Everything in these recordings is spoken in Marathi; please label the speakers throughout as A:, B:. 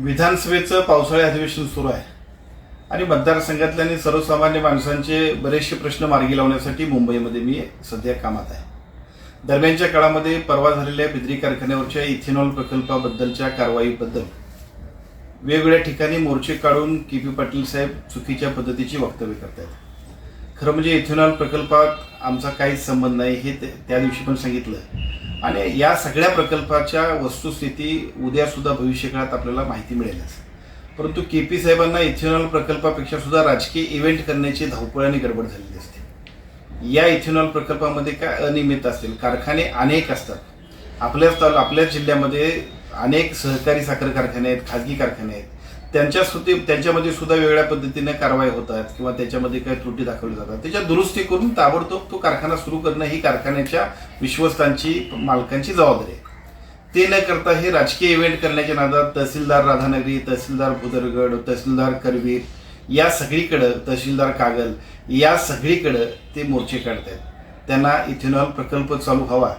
A: विधानसभेचं पावसाळी अधिवेशन सुरू आहे. आणि मतदारसंघातल्या सर्वसामान्य माणसांचे बरेचसे प्रश्न मार्गी लावण्यासाठी मुंबईमध्ये मी सध्या कामात आहे. दरम्यानच्या काळामध्ये परवा झालेल्या बिद्री कारखान्यावरच्या इथेनॉल प्रकल्पाबद्दलच्या कारवाईबद्दल वेगवेगळ्या ठिकाणी मोर्चे काढून के पी पाटील साहेब चुकीच्या पद्धतीची वक्तव्य करतायत. खरं म्हणजे इथेनॉल प्रकल्पात आमचा काहीच संबंध नाही हे ते- त्या दिवशी पण सांगितलं. आणि या सगळ्या प्रकल्पाच्या वस्तुस्थिती उद्या सुद्धा भविष्यकाळात आपल्याला माहिती मिळेलच परंतु के पी साहेबांना इथेनॉल प्रकल्पापेक्षा सुद्धा राजकीय इव्हेंट करण्याची धावपळ आणि गडबड झालेली असते. या इथेनॉल प्रकल्पामध्ये काय अनियमित असतील? कारखाने अनेक असतात. आपल्याच ताल आपल्याच जिल्ह्यामध्ये अनेक सहकारी साखर कारखाने आहेत खाजगी कारखाने आहेत. त्यांच्या सुद्धा त्यांच्यामध्ये सुद्धा वेगळ्या पद्धतीने कारवाई होतात किंवा त्याच्यामध्ये काही त्रुटी दाखवली जातात. त्याच्या दुरुस्ती करून ताबडतोब तो कारखाना सुरू करणं ही कारखान्याच्या विश्वस्तांची मालकांची जबाबदारी आहे. ते न करता हे राजकीय इव्हेंट करण्याच्या नादात तहसीलदार राधानगरी तहसीलदार भुदरगड तहसीलदार करवीर या सगळीकडं तहसीलदार कागल या सगळीकडं ते मोर्चे काढतायत. त्यांना इथेनॉल प्रकल्प चालू हवा.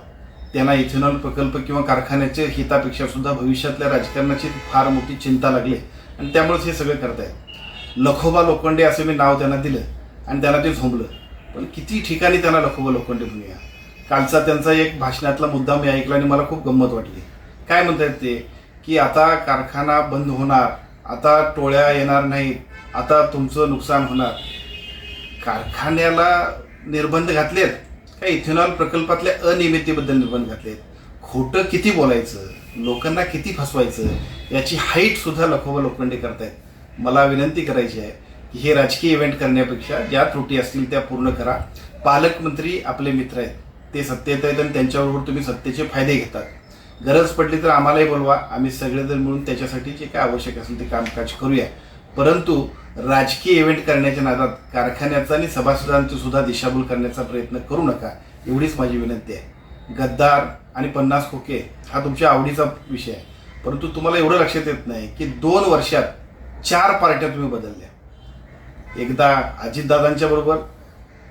A: त्यांना इथेनॉल प्रकल्प किंवा कारखान्याच्या हितापेक्षा सुद्धा भविष्यातल्या राजकारणाची फार मोठी चिंता लागली आणि त्यामुळेच हे सगळं करतायत. लखोबा लोखंडे असं मी नाव त्यांना दिलं आणि त्यांना ते झोंबलं. पण किती ठिकाणी त्यांना लखोबा लोखंडे म्हणूया कालचा त्यांचा एक भाषणातला मुद्दा मी ऐकला आणि मला खूप गंमत वाटली. काय म्हणतात ते? की आता कारखाना बंद होणार आता टोळ्या येणार नाहीत आता तुमचं नुकसान होणार. कारखान्याला निर्बंध घातलेत का? इथेनॉल प्रकल्पातल्या अनियमिततेबद्दल निर्बंध घातलेत. खोटं किती बोलायचं? लोकांना किती फसवायचं याची हाईट सुद्धा लखोबा लोखंडे करतायत. मला विनंती करायची आहे की हे राजकीय इव्हेंट करण्यापेक्षा ज्या त्रुटी असतील त्या पूर्ण करा. पालकमंत्री आपले मित्र आहेत. ते सत्तेत आहेत आणि त्यांच्याबरोबर तुम्ही सत्तेचे फायदे घेतात. गरज पडली तर आम्हालाही बोलवा. आम्ही सगळेजण मिळून त्याच्यासाठी जे काय आवश्यक असेल ते कामकाज करूया. परंतु राजकीय इव्हेंट करण्याच्या नादात कारखान्याचा आणि सभासदांची सुद्धा दिशाभूल करण्याचा प्रयत्न करू नका. एवढीच माझी विनंती आहे. गद्दार आणि पन्नास खोके हा तुमच्या आवडीचा विषय आहे. परंतु तुम्हाला एवढं लक्षात येत नाही की दोन वर्षात चार पार्ट्या तुम्ही बदलल्या. एकदा अजितदादांच्या बरोबर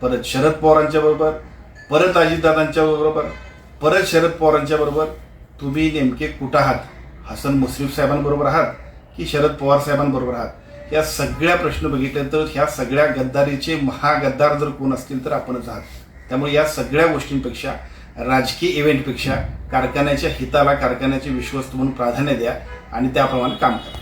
A: परत शरद पवारांच्या बरोबर परत अजितदादांच्या बरोबर परत शरद पवारांच्या बरोबर तुम्ही नेमके कुठं आहात? हसन मुश्रीफ साहेबांबरोबर आहात की शरद पवार साहेबांबरोबर आहात? या सगळ्या प्रश्न बघितले तर ह्या सगळ्या गद्दारीचे महागद्दार जर कोण असतील तर आपणच आहात. त्यामुळे या सगळ्या गोष्टींपेक्षा राजकीय इव्हेंटपेक्षा कारखान्याच्या हिताला कारखान्याचे विश्वस्त म्हणून प्राधान्य द्या आणि त्याप्रमाणे काम करा.